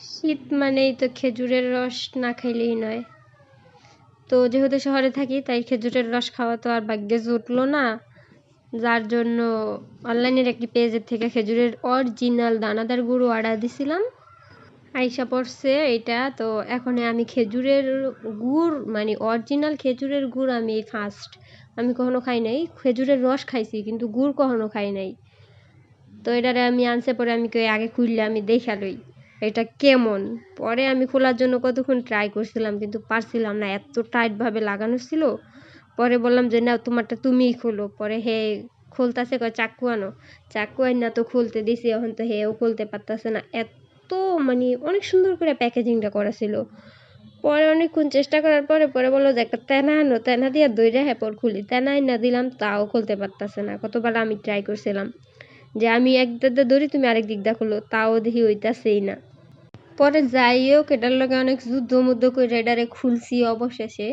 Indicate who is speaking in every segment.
Speaker 1: শীত মানেই তো খেজুরের রস না খাইলেই নয়। তো যেহেতু শহরে থাকি, তাই খেজুরের রস খাওয়া তো আর ভাগ্যে জুটলো না। যার জন্য অনলাইনের একটি পেজের থেকে খেজুরের অরিজিনাল দানাদার গুঁড়ো অর্ডার দিছিলাম। আইসা পড়ছে এটা তো এখন আমি খেজুরের গুড় মানে অরিজিনাল খেজুরের গুড় আমি ফার্স্ট আমি কখনো খাই নাই। খেজুরের রস খাইছি, কিন্তু গুড় কখনো খাই নাই। তো এটারে আমি আনছে পরে আমি কই আগে খুললে আমি দেখা লই। এটা কেমন? পরে আমি খোলার জন্য কতক্ষণ ট্রাই করছিলাম, কিন্তু পারছিলাম না। এত টাইটভাবে লাগানো ছিল। পরে বললাম যে না তোমারটা তুমিই খোলো। পরে হে খুলতাছে, কয়, চাকু আনো। চাকু আইন না তো খুলতে দিছি, এখন তো হেও খুলতে পারতাছে না। এত মানে অনেক সুন্দর করে প্যাকেজিংটা করা ছিল। পরে অনেকক্ষণ চেষ্টা করার পরে পরে বলল যে, একটা তেনা আনো। তেনা দিয়ে দইরা হ্যাঁ পর খুলি। তেনা না দিলাম, তাও খুলতে পারতাছে না। কতবার আমি ট্রাই করছিলাম। যে, আমি এক দিক দিয়ে ধরি, তুমি আরেক দিক দিয়ে খুলো। তাও দেখি হইতাছেই না। পরে যাই হোক এটার লগে অনেক যুদ্ধ মুদ্ধ করে এটারে খুলছি অবশেষে।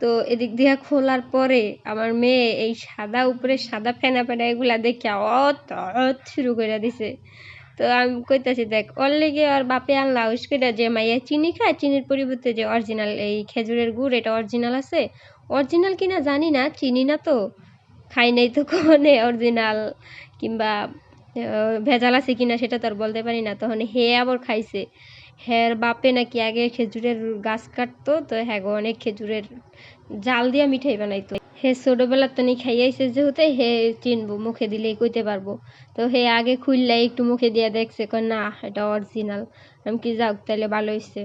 Speaker 1: তো এদিক দিয়ে খোলার পরে আমার মেয়ে এই সাদা উপরে সাদা ফেনা ফেনা এগুলা দেখে অত অত শুরু করে দিছে। তো আমি কইতাছি, দেখ, ওর লেগে আর বাপে আনলা উস করে যে মাইয়া চিনি খায়, চিনির পরিবর্তে যে অরিজিনাল এই খেজুরের গুড়, এটা অরিজিনাল আছে। অরিজিনাল কিনা জানি না, চিনি না তো। খাই নাই তো কখনে অরিজিনাল কিংবা ভেজাল আছে কিনা সেটা তো আর বলতে পারি না। তখন হে আবার খাইছে। হ্যার বাপে নাকি আগে খেজুরের গাছ কাটতো, তো হ্যাঁ অনেক খেজুরের জাল দিয়া মিঠাই বানাইতো। হে ছোটবেলার তো খাই খাইয়াইছে, যেহেতু হে চিনবো, মুখে দিলেই কইতে পারব। তো হে আগে খুললে একটু মুখে দিয়ে দেখছে, কয় না, এটা অরিজিনাল আমি কি যাক তাহলে ভালো হয়েছে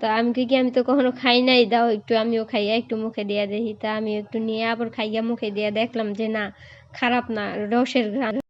Speaker 1: তো আমি কি কি, আমি তো কখনো খাই নাই, দাও একটু, আমিও খাইয়া একটু মুখে দিয়ে দেখি। তা আমি একটু নিয়ে আবার খাইয়া মুখে দিয়ে দেখলাম যে না, খারাপ না, রসের ঘ্রাণ।